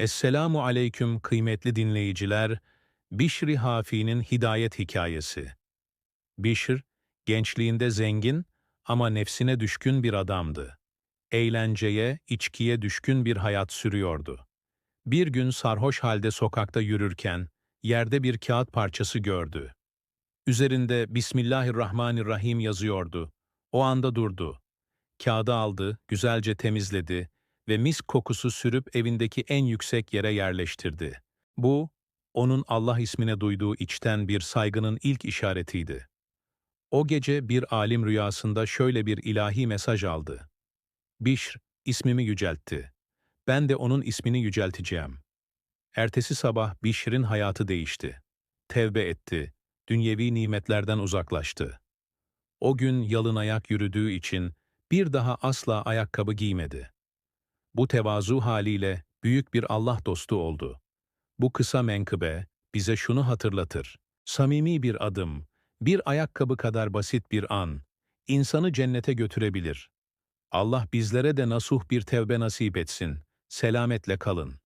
Esselamu aleyküm kıymetli dinleyiciler, Bişri Hafi'nin hidayet hikayesi. Bişr, gençliğinde zengin ama nefsine düşkün bir adamdı. Eğlenceye, içkiye düşkün bir hayat sürüyordu. Bir gün sarhoş halde sokakta yürürken, yerde bir kağıt parçası gördü. Üzerinde Bismillahirrahmanirrahim yazıyordu. O anda durdu. Kağıdı aldı, güzelce temizledi ve mis kokusu sürüp evindeki en yüksek yere yerleştirdi. Bu, onun Allah ismine duyduğu içten bir saygının ilk işaretiydi. O gece bir alim rüyasında şöyle bir ilahi mesaj aldı. Bişr, ismimi yüceltti. Ben de onun ismini yücelteceğim. Ertesi sabah Bişr'in hayatı değişti. Tevbe etti, dünyevi nimetlerden uzaklaştı. O gün yalın ayak yürüdüğü için bir daha asla ayakkabı giymedi. Bu tevazu haliyle büyük bir Allah dostu oldu. Bu kısa menkıbe bize şunu hatırlatır. Samimi bir adım, bir ayakkabı kadar basit bir an, insanı cennete götürebilir. Allah bizlere de nasuh bir tevbe nasip etsin. Selametle kalın.